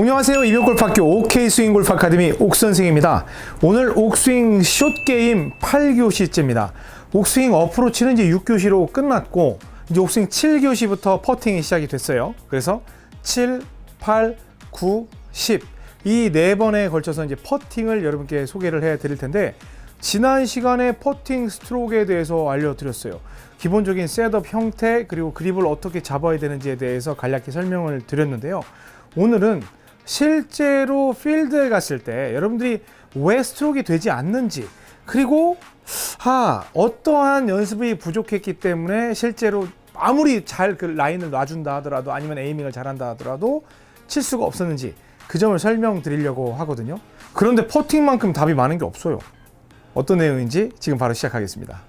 안녕하세요. 이병골프학교 OK 스윙 골프 아카데미 옥 선생입니다. 오늘 옥스윙 숏 게임 8교시째입니다. 옥스윙 어프로치는 이제 6교시로 끝났고 이제 옥스윙 7교시부터 퍼팅이 시작이 됐어요. 그래서 7, 8, 9, 10 이 네 번에 걸쳐서 이제 퍼팅을 여러분께 소개를 해 드릴 텐데 지난 시간에 퍼팅 스트로크에 대해서 알려드렸어요. 기본적인 셋업 형태 그리고 그립을 어떻게 잡아야 되는지에 대해서 간략히 설명을 드렸는데요. 오늘은 실제로 필드에 갔을 때 여러분들이 왜 스트로크가 되지 않는지 그리고 아 어떠한 연습이 부족했기 때문에 실제로 아무리 잘 그 라인을 놔준다 하더라도 아니면 에이밍을 잘한다 하더라도 칠 수가 없었는지 그 점을 설명드리려고 하거든요. 그런데 퍼팅만큼 답이 많은 게 없어요. 어떤 내용인지 지금 바로 시작하겠습니다.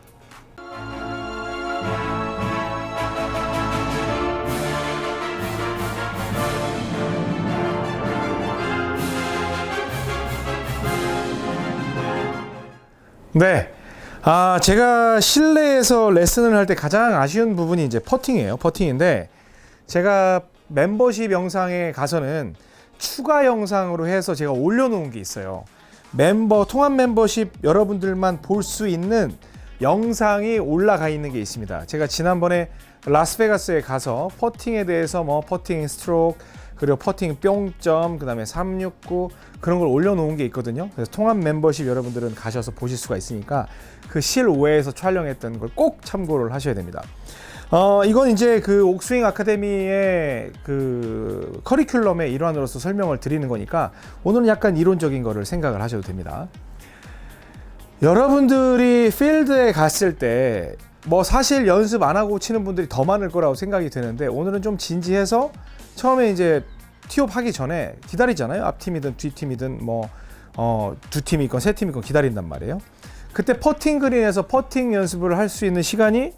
네. 아, 제가 실내에서 레슨을 할 때 가장 아쉬운 부분이 이제 퍼팅이에요. 퍼팅인데 제가 멤버십 영상에 가서는 추가 영상으로 해서 제가 올려놓은 게 있어요. 멤버 통합 멤버십 여러분들만 볼 수 있는 영상이 올라가 있는 게 있습니다. 제가 지난번에 라스베가스에 가서 퍼팅에 대해서 뭐 퍼팅 스트로크 그리고 퍼팅 뿅점 그 다음에 369 그런 걸 올려놓은 게 있거든요. 그래서 통합 멤버십 여러분들은 가셔서 보실 수가 있으니까 그 실외에서 촬영했던 걸 꼭 참고를 하셔야 됩니다. 어, 이건 이제 그 옥스윙 아카데미의 그 커리큘럼의 일환으로서 설명을 드리는 거니까 오늘은 약간 이론적인 거를 생각을 하셔도 됩니다. 여러분들이 필드에 갔을 때 뭐 사실 연습 안 하고 치는 분들이 더 많을 거라고 생각이 드는데 오늘은 좀 진지해서 처음에 이제 티업 하기 전에 기다리잖아요. 앞팀이든 뒷팀이든 뭐 어, 두 팀이 있건 세 팀이 있건 기다린단 말이에요. 그때 퍼팅 그린에서 퍼팅 연습을 할 수 있는 시간이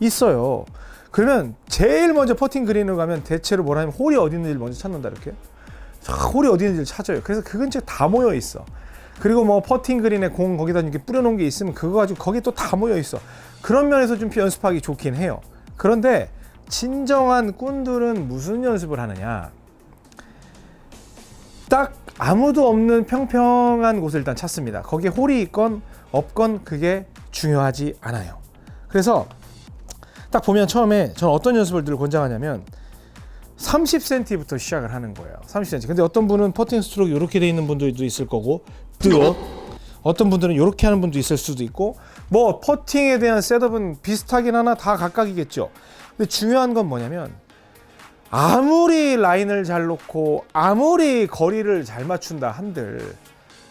있어요. 그러면 제일 먼저 퍼팅 그린으로 가면 대체로 뭐라 하면 홀이 어디 있는지 먼저 찾는다 이렇게. 자, 홀이 어디 있는지를 찾아요. 그래서 그 근처에 다 모여 있어. 그리고 뭐 퍼팅 그린에 공 거기다 이렇게 뿌려놓은 게 있으면 그거 가지고 거기 또 다 모여 있어. 그런 면에서 좀 연습하기 좋긴 해요. 그런데 진정한 꾼들은 무슨 연습을 하느냐? 딱 아무도 없는 평평한 곳을 일단 찾습니다. 거기에 홀이 있건 없건 그게 중요하지 않아요. 그래서 딱 보면 처음에 저는 어떤 연습을 늘 권장하냐면 30cm부터 시작을 하는 거예요. 30cm. 근데 어떤 분은 퍼팅 스트로크 이렇게 돼 있는 분들도 있을 거고, 뜨어. 어떤 분들은 이렇게 하는 분도 있을 수도 있고, 뭐 퍼팅에 대한 셋업은 비슷하긴 하나 다 각각이겠죠. 근데 중요한 건 뭐냐면 아무리 라인을 잘 놓고 아무리 거리를 잘 맞춘다 한들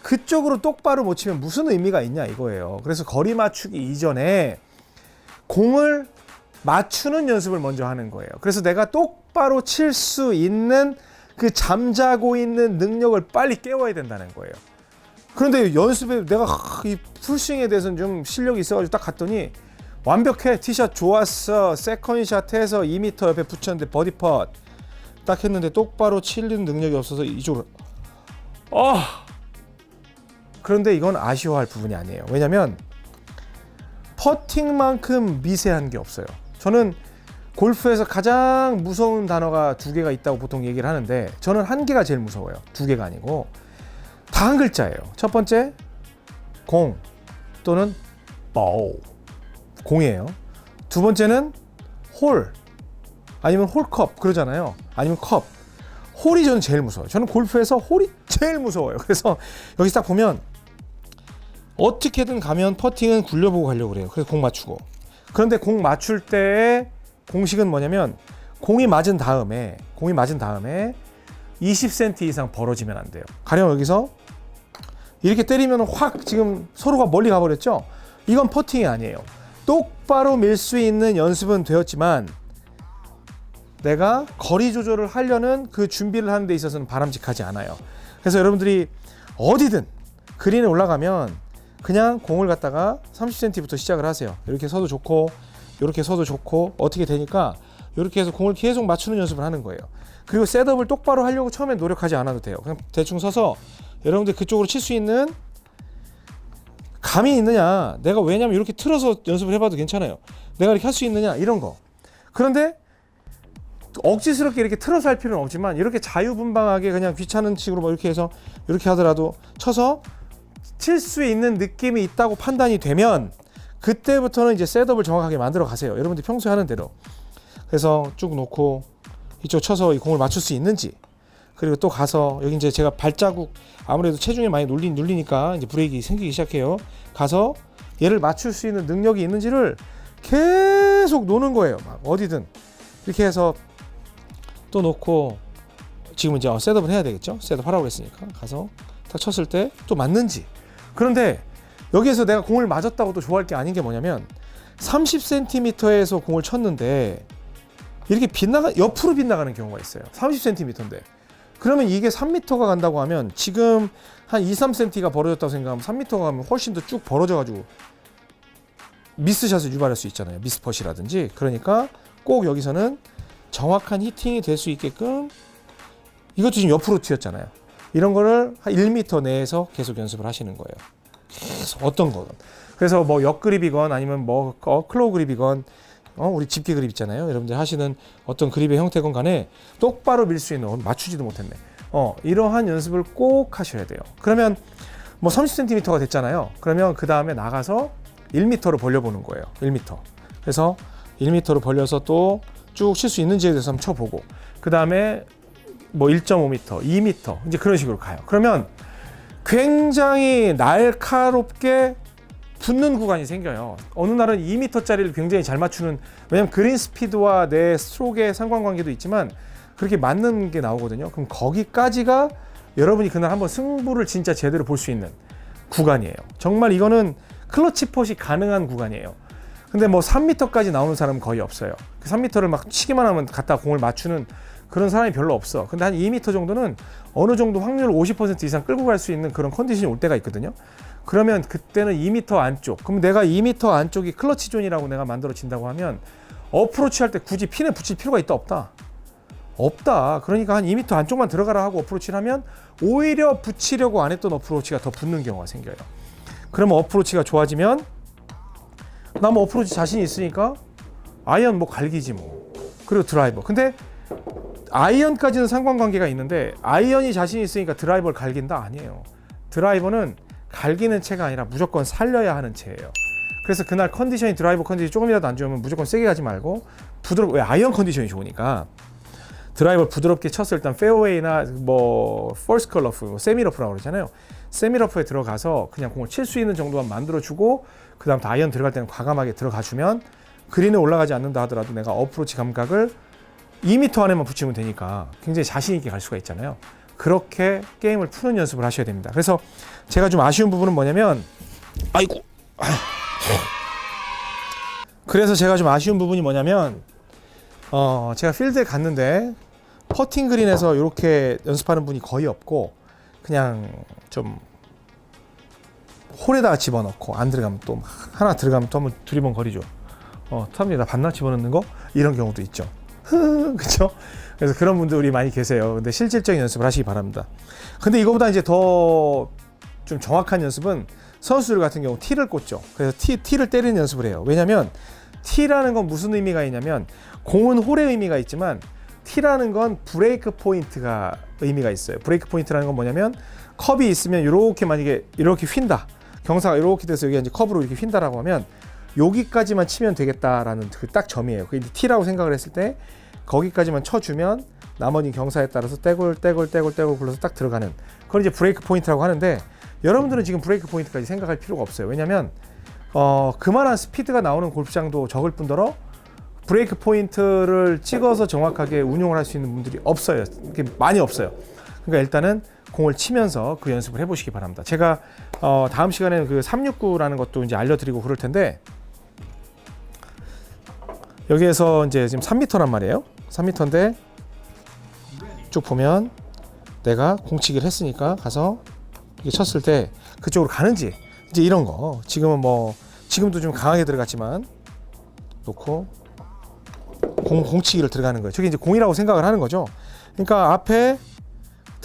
그쪽으로 똑바로 못 치면 무슨 의미가 있냐 이거예요. 그래서 거리 맞추기 이전에 공을 맞추는 연습을 먼저 하는 거예요. 그래서 내가 똑바로 칠 수 있는 그 잠자고 있는 능력을 빨리 깨워야 된다는 거예요. 그런데 연습에 내가 이 풀스윙에 대해서는 좀 실력이 있어가지고 딱 갔더니 완벽해. 티샷 좋았어. 세컨샷 해서 2m 옆에 붙였는데 버디 팟딱 했는데 똑바로 치는 능력이 없어서 이쪽으로. 아! 그런데 이건 아쉬워할 부분이 아니에요. 왜냐면 퍼팅만큼 미세한 게 없어요. 저는 골프에서 가장 무서운 단어가 두 개가 있다고 보통 얘기를 하는데 저는 한 개가 제일 무서워요. 두 개가 아니고. 다 한 글자예요. 첫 번째 공. 또는 보 공이에요. 두 번째는 홀 아니면 홀컵 그러잖아요. 아니면 컵. 홀이 저는 제일 무서워요. 저는 골프에서 홀이 제일 무서워요. 그래서 여기 딱 보면 어떻게든 가면 퍼팅은 굴려보고 가려고 그래요. 그래서 공 맞추고. 그런데 공 맞출 때 공식은 뭐냐면 공이 맞은 다음에 공이 맞은 다음에 20cm 이상 벌어지면 안 돼요. 가령 여기서 이렇게 때리면 확 지금 서로가 멀리 가버렸죠. 이건 퍼팅이 아니에요. 똑바로 밀 수 있는 연습은 되었지만 내가 거리 조절을 하려는 그 준비를 하는 데 있어서는 바람직하지 않아요. 그래서 여러분들이 어디든 그린에 올라가면 그냥 공을 갖다가 30cm부터 시작을 하세요. 이렇게 서도 좋고 이렇게 서도 좋고 어떻게 되니까 이렇게 해서 공을 계속 맞추는 연습을 하는 거예요. 그리고 셋업을 똑바로 하려고 처음에 노력하지 않아도 돼요. 그냥 대충 서서 여러분들 그쪽으로 칠 수 있는 감이 있느냐? 내가 왜냐면 이렇게 틀어서 연습을 해봐도 괜찮아요. 내가 이렇게 할 수 있느냐? 이런 거. 그런데 억지스럽게 이렇게 틀어서 할 필요는 없지만 이렇게 자유분방하게 그냥 귀찮은 식으로 뭐 이렇게 해서 이렇게 하더라도 쳐서 칠 수 있는 느낌이 있다고 판단이 되면 그때부터는 이제 셋업을 정확하게 만들어 가세요. 여러분들 평소에 하는 대로. 그래서 쭉 놓고 이쪽 쳐서 이 공을 맞출 수 있는지 그리고 또 가서 여기 이제 제가 발자국 아무래도 체중이 많이 눌리, 눌리니까 이제 브레이크 생기기 시작해요. 가서 얘를 맞출 수 있는 능력이 있는지를 계속 노는 거예요. 막 어디든 이렇게 해서 또 놓고 지금 이제 어, 셋업을 해야 되겠죠. 셋업 하라고 했으니까 가서 딱 쳤을 때 또 맞는지. 그런데 여기에서 내가 공을 맞았다고 또 좋아할 게 아닌 게 뭐냐면 30cm에서 공을 쳤는데 이렇게 빗나가 옆으로 빗나가는 경우가 있어요. 30cm인데. 그러면 이게 3m가 간다고 하면 지금 한 2, 3cm가 벌어졌다고 생각하면 3m가 가면 훨씬 더 쭉 벌어져 가지고 미스샷을 유발할 수 있잖아요. 미스퍼시라든지. 그러니까 꼭 여기서는 정확한 히팅이 될 수 있게끔 이것도 지금 옆으로 튀었잖아요. 이런 거를 한 1m 내에서 계속 연습을 하시는 거예요. 계속 어떤 거건. 그래서 뭐 역그립이건 아니면 뭐 어, 클로우 그립이건 어, 우리 집게 그립 있잖아요. 여러분들 하시는 어떤 그립의 형태건 간에 똑바로 밀 수 있는 어, 맞추지도 못했네. 어, 이러한 연습을 꼭 하셔야 돼요. 그러면 뭐 30cm가 됐잖아요. 그러면 그 다음에 나가서 1m로 벌려보는 거예요. 1m. 그래서 1m로 벌려서 또 쭉 칠 수 있는지에 대해서 한번 쳐보고 그 다음에 뭐 1.5m, 2m 이제 그런 식으로 가요. 그러면 굉장히 날카롭게 붙는 구간이 생겨요. 어느 날은 2m짜리를 굉장히 잘 맞추는 왜냐면 그린 스피드와 내 스트로크의 상관관계도 있지만 그렇게 맞는 게 나오거든요. 그럼 거기까지가 여러분이 그날 한번 승부를 진짜 제대로 볼 수 있는 구간이에요. 정말 이거는 클러치 폿이 가능한 구간이에요. 근데 뭐 3m까지 나오는 사람은 거의 없어요. 그 3m를 막 치기만 하면 갖다 공을 맞추는 그런 사람이 별로 없어. 근데 한 2m 정도는 어느 정도 확률 50% 이상 끌고 갈 수 있는 그런 컨디션이 올 때가 있거든요. 그러면 그때는 2m 안쪽. 그럼 내가 2m 안쪽이 클러치 존이라고 내가 만들어진다고 하면 어프로치 할 때 굳이 핀에 붙일 필요가 있다 없다. 없다. 그러니까 한 2m 안쪽만 들어가라 하고 어프로치를 하면 오히려 붙이려고 안 했던 어프로치가 더 붙는 경우가 생겨요. 그러면 어프로치가 좋아지면 나 뭐 어프로치 자신이 있으니까 아이언 뭐 갈기지 뭐. 그리고 드라이버. 근데 아이언까지는 상관관계가 있는데 아이언이 자신 있으니까 드라이버를 갈긴다 아니에요. 드라이버는 갈기는 채가 아니라 무조건 살려야 하는 채예요. 그래서 그날 컨디션이 드라이버 컨디션이 조금이라도 안 좋으면 무조건 세게 가지 말고 부드럽 왜 아이언 컨디션이 좋으니까 드라이버 부드럽게 쳤을 일단 페어웨이나 뭐 퍼스트 컬러프, 뭐 세미러프라고 그러잖아요. 세미러프에 들어가서 그냥 공을 칠 수 있는 정도만 만들어 주고 그 다음부터 아이언 들어갈 때는 과감하게 들어가 주면 그린에 올라가지 않는다 하더라도 내가 어프로치 감각을 2m 안에만 붙이면 되니까 굉장히 자신 있게 갈 수가 있잖아요. 그렇게 게임을 푸는 연습을 하셔야 됩니다. 그래서 제가 좀 아쉬운 부분은 뭐냐면 아이고 그래서 제가 좀 아쉬운 부분이 뭐냐면 어 제가 필드에 갔는데 퍼팅 그린에서 이렇게 연습하는 분이 거의 없고 그냥 좀 홀에다가 집어넣고 안 들어가면 또막 하나 들어가면 또 한번 두리번 거리죠. 어, 탑니다 반나 집어넣는 거 이런 경우도 있죠. 그렇죠? 그래서 그런 분들이 많이 계세요. 근데 실질적인 연습을 하시기 바랍니다. 근데 이거보다 이제 더 좀 정확한 연습은 선수들 같은 경우 티를 꽂죠. 그래서 티, 티를 때리는 연습을 해요. 왜냐면 티라는 건 무슨 의미가 있냐면 공은 홀의 의미가 있지만 티라는 건 브레이크 포인트가 의미가 있어요. 브레이크 포인트라는 건 뭐냐면 컵이 있으면 이렇게 만약에 이렇게 휜다. 경사가 이렇게 돼서 여기 이제 컵으로 이렇게 휜다라고 하면 여기까지만 치면 되겠다라는 그 딱 점이에요. 그게 T라고 생각을 했을 때 거기까지만 쳐주면 나머지 경사에 따라서 떼굴 떼굴 떼굴 떼굴 굴러서 딱 들어가는 그걸 이제 브레이크 포인트라고 하는데 여러분들은 지금 브레이크 포인트까지 생각할 필요가 없어요. 왜냐하면 어, 그만한 스피드가 나오는 골프장도 적을 뿐더러 브레이크 포인트를 찍어서 정확하게 운용을 할 수 있는 분들이 없어요. 많이 없어요. 그러니까 일단은 공을 치면서 그 연습을 해보시기 바랍니다. 제가 어, 다음 시간에는 그 369라는 것도 이제 알려드리고 그럴 텐데 여기에서 이제 지금 3m란 말이에요. 3m인데 쭉 보면 내가 공치기를 했으니까 가서 이게 쳤을 때 그쪽으로 가는지 이제 이런 거 지금은 뭐 지금도 좀 강하게 들어갔지만 놓고 공 공치기를 들어가는 거예요. 저게 이제 공이라고 생각을 하는 거죠. 그러니까 앞에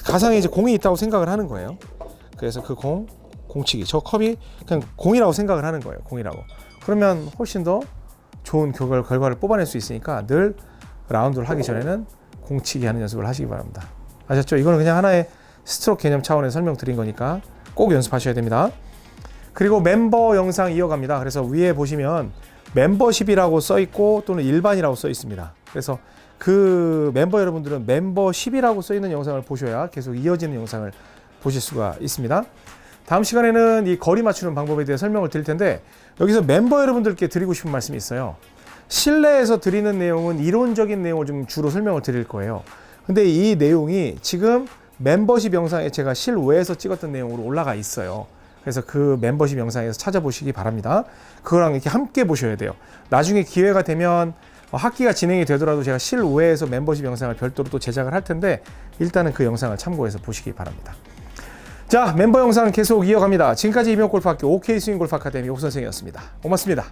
가상에 이제 공이 있다고 생각을 하는 거예요. 그래서 그 공 공치기 저 컵이 그냥 공이라고 생각을 하는 거예요. 공이라고. 그러면 훨씬 더 좋은 결과를, 결과를 뽑아낼 수 있으니까 늘 라운드를 하기 전에는 공치기 하는 연습을 하시기 바랍니다. 아셨죠? 이거는 그냥 하나의 스트로크 개념 차원에서 설명드린 거니까 꼭 연습하셔야 됩니다. 그리고 멤버 영상 이어갑니다. 그래서 위에 보시면 멤버십이라고 써 있고 또는 일반이라고 써 있습니다. 그래서 그 멤버 여러분들은 멤버십이라고 써 있는 영상을 보셔야 계속 이어지는 영상을 보실 수가 있습니다. 다음 시간에는 이 거리 맞추는 방법에 대해 설명을 드릴 텐데 여기서 멤버 여러분들께 드리고 싶은 말씀이 있어요. 실내에서 드리는 내용은 이론적인 내용을 좀 주로 설명을 드릴 거예요. 근데 이 내용이 지금 멤버십 영상에 제가 실외에서 찍었던 내용으로 올라가 있어요. 그래서 그 멤버십 영상에서 찾아보시기 바랍니다. 그거랑 이렇게 함께 보셔야 돼요. 나중에 기회가 되면 어, 학기가 진행이 되더라도 제가 실외에서 멤버십 영상을 별도로 또 제작을 할 텐데 일단은 그 영상을 참고해서 보시기 바랍니다. 자, 멤버 영상 계속 이어갑니다. 지금까지 이병골프학교 OK 스윙 골프 아카데미 옥선생이었습니다. 고맙습니다.